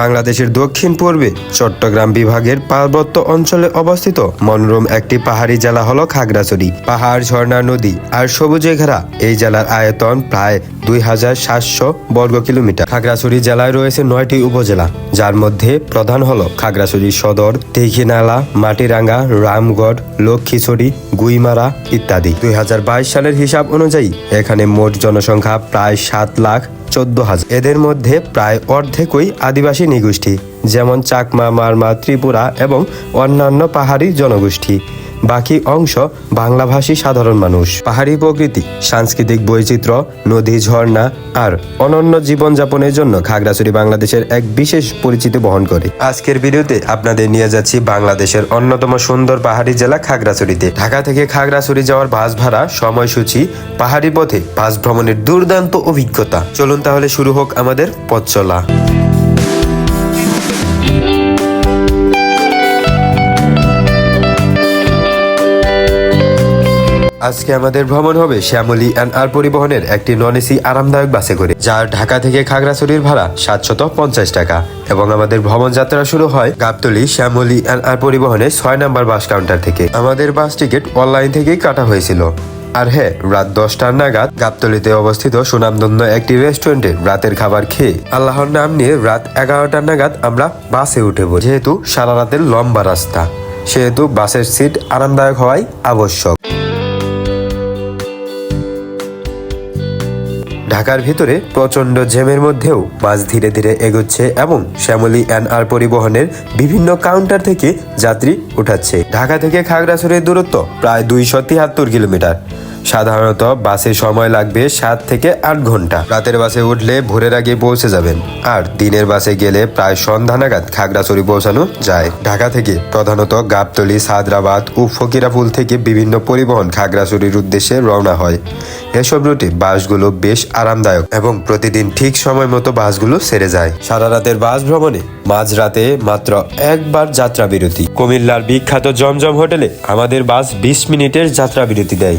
বাংলাদেশের দক্ষিণ পূর্বে চট্টগ্রাম বিভাগের পার্বত্য অঞ্চলে অবস্থিত মনোরম একটি পাহাড়ি জেলা হলো খাগড়াছড়ি। পাহাড়, ঝর্ণা, নদী আর সবুজে ঘেরা। এই জেলার আয়তন প্রায় দুই হাজার সাতশো বর্গ কিলোমিটার। খাগড়াছড়ি জেলায় রয়েছে নয়টি উপজেলা, যার মধ্যে প্রধান হল খাগড়াছড়ি সদর তেঘিনালা মাটিরাঙ্গা, রামগড় লক্ষ্মীছড়ি গুইমারা ইত্যাদি। দুই হাজার বাইশ সালের হিসাব অনুযায়ী এখানে মোট জনসংখ্যা প্রায় সাত লাখ চোদ্দ হাজার। এদের মধ্যে প্রায় অর্ধেকই আদিবাসী নিগোষ্ঠী, যেমন চাকমা, মারমা, ত্রিপুরা এবং অন্যান্য পাহাড়ি জনগোষ্ঠী। বাকি অংশ বাংলাভাষী সাধারণ মানুষ। পাহাড়ি প্রকৃতি, সাংস্কৃতিক বৈচিত্র্য, নদী, ঝর্ণা আর অনন্য জীবনযাপনের জন্য খাগড়াছড়ি বাংলাদেশের এক বিশেষ পরিচিতি বহন করে। আজকের ভিডিওতে আপনাদের নিয়ে যাচ্ছি বাংলাদেশের অন্যতম সুন্দর পাহাড়ি জেলা খাগড়াছড়িতে। ঢাকা থেকে খাগড়াছড়ি যাওয়ার বাস ভাড়া, সময়সূচি, পাহাড়ি পথে বাস ভ্রমণের দুর্দান্ত অভিজ্ঞতা। চলুন তাহলে শুরু হোক আমাদের পথ চলা। আজকে আমাদের ভ্রমণ হবে শ্যামলী অ্যান্ড আর পরিবহনের একটি নন এসি আরামদায়ক বাসে করে, যার ঢাকা থেকে খাগড়াছড়ির ভাড়া সাতশত পঞ্চাশ টাকা। এবং আমাদের ভ্রমণ যাত্রা শুরু হয় গাবতলি, শ্যামলী অ্যান্ড আর পরিবহনের ছয় নম্বর বাস কাউন্টার থেকে। আমাদের বাস টিকিট অনলাইন থেকেই কাটা হয়েছিল। আর হ্যাঁ রাত দশটার নাগাদ গাবতলিতে অবস্থিত সুনামধন্য একটি রেস্টুরেন্টে রাতের খাবার খেয়ে আল্লাহর নাম নিয়ে রাত এগারোটার নাগাদ আমরা বাসে উঠে পড়ি। যেহেতু সারা রাতের লম্বা রাস্তা, সেহেতু বাসের সিট আরামদায়ক হওয়াই আবশ্যক। ঢাকার ভিতরে প্রচণ্ড জ্যামের মধ্যেও বাস ধীরে ধীরে এগোচ্ছে এবং শ্যামলী এনআর আর পরিবহনের বিভিন্ন কাউন্টার থেকে যাত্রী উঠাচ্ছে। ঢাকা থেকে খাগড়াছড়ির দূরত্ব প্রায় দুইশো তিয়াত্তর কিলোমিটার। সাধারণত বাসে সময় লাগবে সাত থেকে আট ঘণ্টা। রাতের বাসে উঠলে ভোরের আগে পৌঁছে যাবেন। আর দিনের বাসে গেলে প্রায় সন্ধ্যা নাগাদ খাগড়াছড়ি পৌঁছানো যায়। ঢাকা থেকে প্রধানত গাবতলি, সাদরাবাদ ও ফকিরাপুল থেকে বিভিন্ন পরিবহন খাগড়াছড়ির উদ্দেশ্যে রওনা হয়। এসব রুটে বাসগুলো বেশ আরামদায়ক এবং প্রতিদিন ঠিক সময় মতো বাসগুলো সেরে যায়। সারা রাতের বাস ভ্রমণে মাঝরাতে মাত্র একবার যাত্রা বিরতি কুমিল্লার বিখ্যাত জমজম হোটেলে আমাদের বাস বিশ মিনিটের যাত্রা বিরতি দেয়।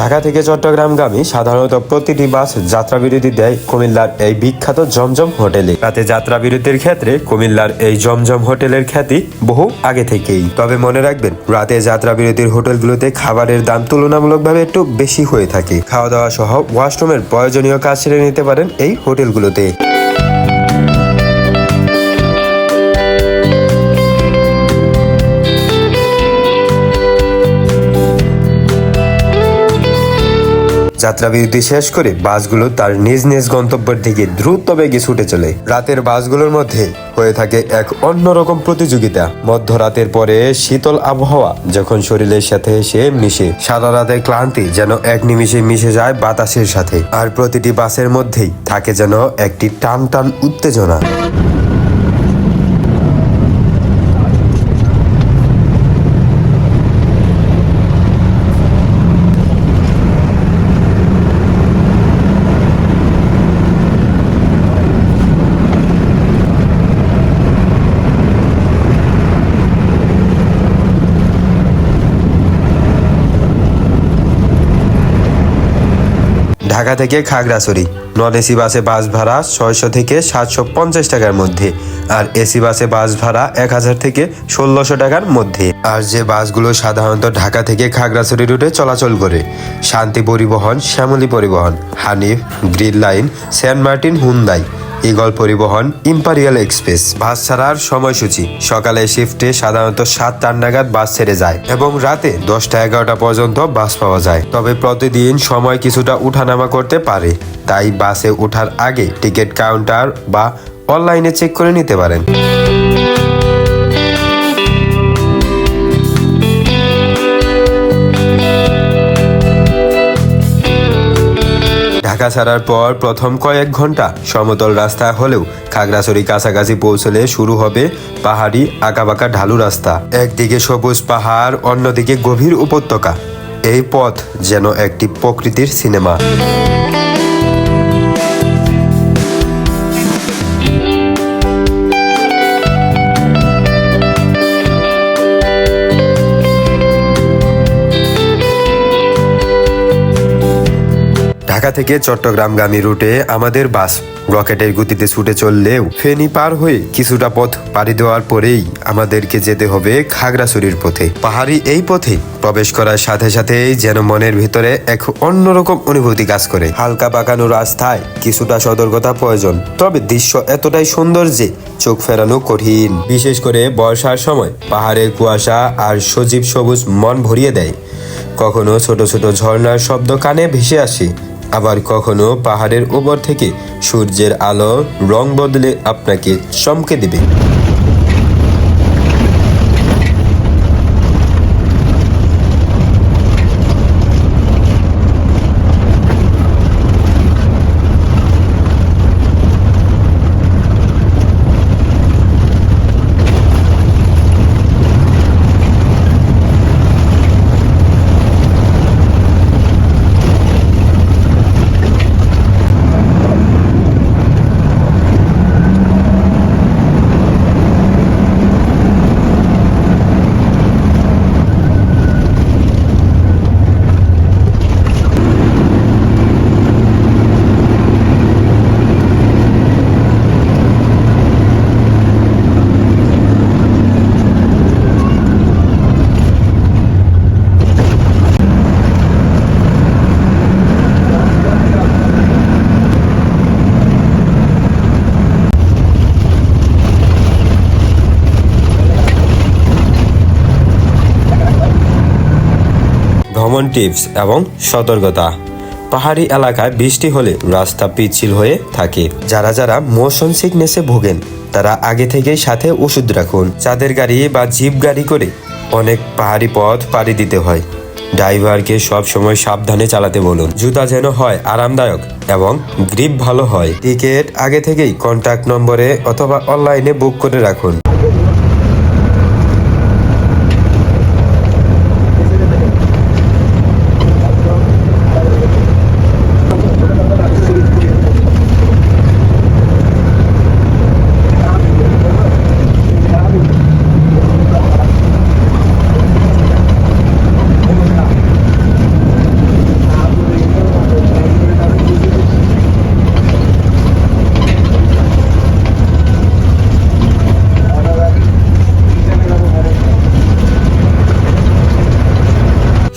ঢাকা থেকে চট্টগ্রামগামী সাধারণত প্রতিটি বাস যাত্রা বিরতি দেয় কুমিল্লার এই বিখ্যাত জমজম হোটেলে। রাতে যাত্রা বিরতির ক্ষেত্রে কুমিল্লার এই জমজম হোটেলের খ্যাতি বহু আগে থেকেই। তবে মনে রাখবেন, রাতে যাত্রা বিরতির হোটেলগুলোতে খাবারের দাম তুলনামূলকভাবে একটু বেশি হয়ে থাকে। খাওয়া দাওয়া সহ ওয়াশরুমের প্রয়োজনীয় কাজ সেরে নিতে পারেন এই হোটেলগুলোতে। যাত্রা বিরতি শেষ করে বাসগুলো তার নিজ নিজ গন্তব্যের দিকে দ্রুত বেগে ছুটে চলে। রাতের বাসগুলোর মধ্যে হয়ে থাকে এক অন্যরকম প্রতিযোগিতা। মধ্যরাতের পরে শীতল আবহাওয়া যখন শরীরের সাথে এসে মিশে, সারা রাতের ক্লান্তি যেন এক নিমিষে মিশে যায় বাতাসের সাথে। আর প্রতিটি বাসের মধ্যেই থাকে যেন একটি টান টান উত্তেজনা। ঢাকা থেকে খাগড়াছড়ি। নন এসি বাসে বাস ভাড়া ছয়শো থেকে সাতশো পঞ্চাশ টাকার মধ্যে আর এসি বাসে বাস ভাড়া এক হাজার থেকে ষোলোশো টাকার মধ্যে। আর যে বাসগুলো সাধারণত ঢাকা থেকে খাগড়াছড়ি রুটে চলাচল করে, Shanti Paribahan, Shyamoli Paribahan, Hanif, Green Line, Saint Martin, Hyundai. Eagle Paribahan Imperial Express. বাস ছাড়ার সময়সূচি। সকালে শিফটে সাধারণত সাতটার নাগাদ বাস ছেড়ে যায় এবং রাতে দশটা এগারোটা পর্যন্ত বাস পাওয়া যায়। তবে প্রতিদিন সময় কিছুটা উঠানামা করতে পারে। তাই বাসে ওঠার আগে টিকিট কাউন্টার বা অনলাইনে চেক করে নিতে পারেন। ঢাকা ছাড়ার পর প্রথম কয়েক ঘণ্টা সমতল রাস্তা হলেও খাগড়াছড়ি কাছাকাছি পৌঁছলে শুরু হবে পাহাড়ি আঁকাবাঁকা ঢালু রাস্তা। একদিকে সবুজ পাহাড়, অন্যদিকে গভীর উপত্যকা। এই পথ যেন একটি প্রকৃতির সিনেমা। ঢাকা থেকে চট্টগ্রামগামী রুটে আমাদের বাস রকেটের গতিতে ছুটে চললেও ফেনী পার হয়ে কিছুটা পথ পাড়ি দেওয়ার পরেই আমাদেরকে যেতে হবে খাগড়াছড়ির পথে। পাহাড়ি এই পথে প্রবেশ করার সাথে সাথেই যেন মনের ভিতরে এক অন্যরকম অনুভূতি কাজ করে। হালকা পাকানো রাস্তায় কিছুটা সতর্কতা প্রয়োজন, তবে দৃশ্য এতটাই সুন্দর যে চোখ ফেরানো কঠিন। বিশেষ করে বর্ষার সময় পাহাড়ের কুয়াশা আর সজীব সবুজ মন ভরিয়ে দেয়। কখনো ছোট ছোট ঝর্ণার শব্দ কানে ভেসে আসে আবার কখনো পাহাড়ের উপর থেকে সূর্যের আলো রং বদলে আপনাকে চমকে দেবে ভ্রমণ টিপস এবং সতর্কতা। পাহাড়ি এলাকায় বৃষ্টি হলে রাস্তা পিচ্ছিল হয়ে থাকে। যারা যারা মোশন সিকনেসে ভোগেন, তারা আগে থেকেই সাথে ওষুধ রাখুন। চাঁদের গাড়ি বা জিপ গাড়ি করে অনেক পাহাড়ি পথ পাড়ি দিতে হয়। ড্রাইভারকে সব সময় সাবধানে চালাতে বলুন। জুতা যেন হয় আরামদায়ক এবং গ্রিপ ভালো হয়। টিকিট আগে থেকেই কন্ট্যাক্ট নম্বরে অথবা অনলাইনে বুক করে রাখুন।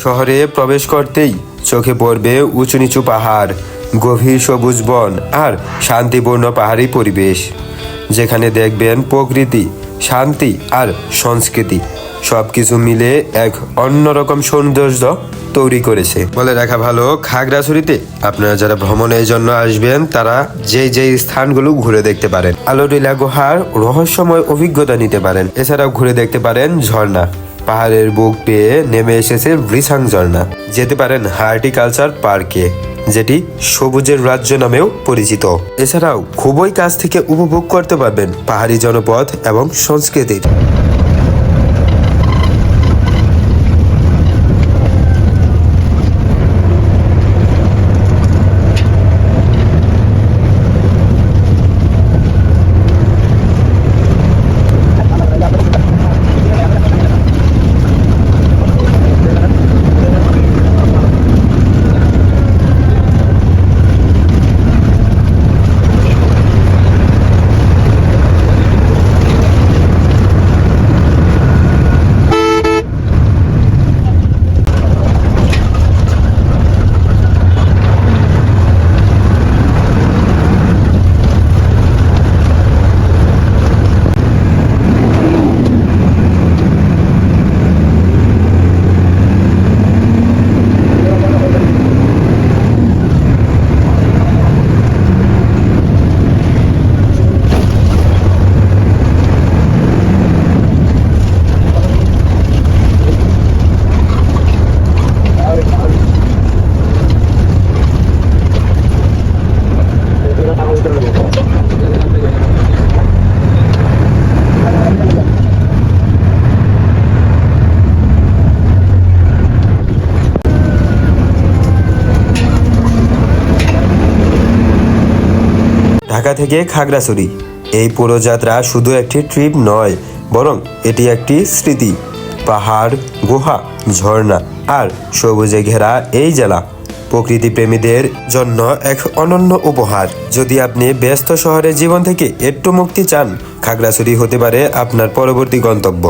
শহরে প্রবেশ করতেই চোখে পড়বে উঁচু নিচু পাহাড়, গভীর সবুজ বন আর শান্তিপূর্ণ পাহাড়ি পরিবেশ। যেখানে দেখবেন প্রকৃতি, শান্তি আর সংস্কৃতি। সব কিছু মিলে এক অন্যরকম সৌন্দর্য তৈরি করেছে। বলে রাখা ভালো, খাগড়াছড়িতে আপনারা যারা ভ্রমণের জন্য আসবেন, তারা যে যে স্থানগুলো ঘুরে দেখতে পারেন। আলোডিলা গুহার রহস্যময় অভিজ্ঞতা নিতে পারেন। এছাড়াও ঘুরে দেখতে পারেন ঝর্ণা। পাহাড়ের বুক পেয়ে নেমে এসেছে রিসাং ঝর্ণা যেতে পারেন হার্টিকালচার পার্কে, যেটি সবুজের রাজ্য নামেও পরিচিত। এছাড়াও খুবই কাছ থেকে উপভোগ করতে পারবেন পাহাড়ি জনপদ এবং সংস্কৃতির। থেকে খাগড়াছড়ি। এই পুরো যাত্রা শুধু একটি ট্রিপ নয়, বরং এটি একটি স্মৃতি। পাহাড়, গুহা, ঝর্ণা আর সবুজে ঘেরা এই জেলা প্রকৃতি প্রেমীদের জন্য এক অনন্য উপহার। যদি আপনি ব্যস্ত শহরের জীবন থেকে একটু মুক্তি চান, খাগড়াছড়ি হতে পারে আপনার পরবর্তী গন্তব্য।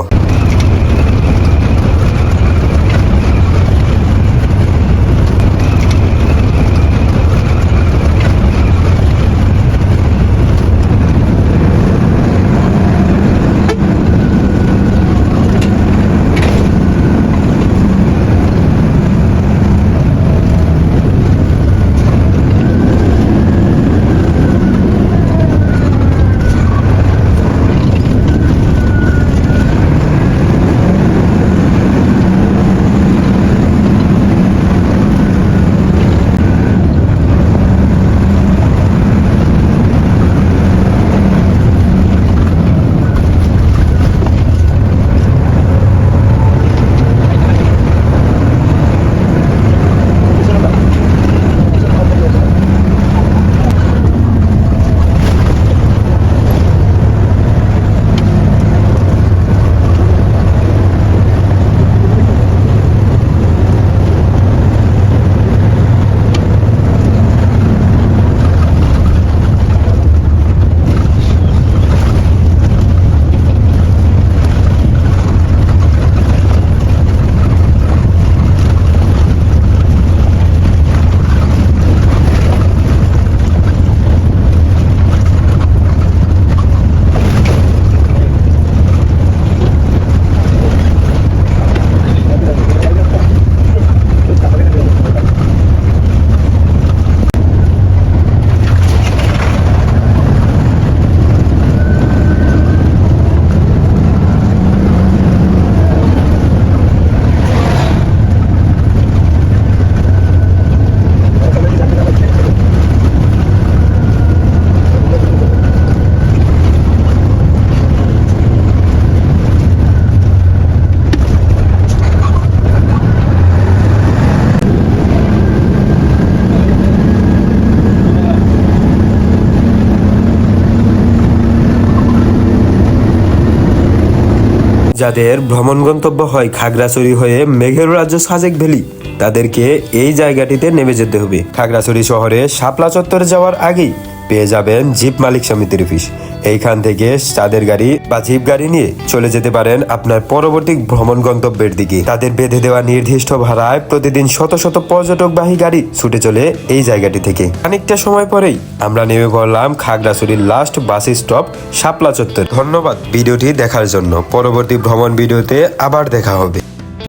যাদের ভ্রমণ গন্তব্য হয় খাগড়াছড়ি হয়ে মেঘের রাজ্য সাজেক ভ্যালি, তাদেরকে এই জায়গাটিতে নেমে যেতে হবে। খাগড়াছড়ি শহরে শাপলা চত্বরে যাওয়ার আগেই পেয়ে যাবেন জিপ মালিক সমিতির অফিস। এইখান থেকে তাদের গাড়ি বা জিপ গাড়ি নিয়ে চলে যেতে পারেন আপনার পরবর্তী ভ্রমণ গন্তব্যের দিকে। তাদের বেঁধে দেওয়া নির্দিষ্ট ভাড়ায় প্রতিদিন শত শত পর্যটকবাহী গাড়ি ছুটে চলে এই জায়গাটি থেকে। খানিকটা সময় পরেই আমরা নেমে পড়লাম খাগড়াছড়ির লাস্ট বাস স্টপ শাপলা চত্বর। ধন্যবাদ ভিডিওটি দেখার জন্য। পরবর্তী ভ্রমণ ভিডিওতে আবার দেখা হবে।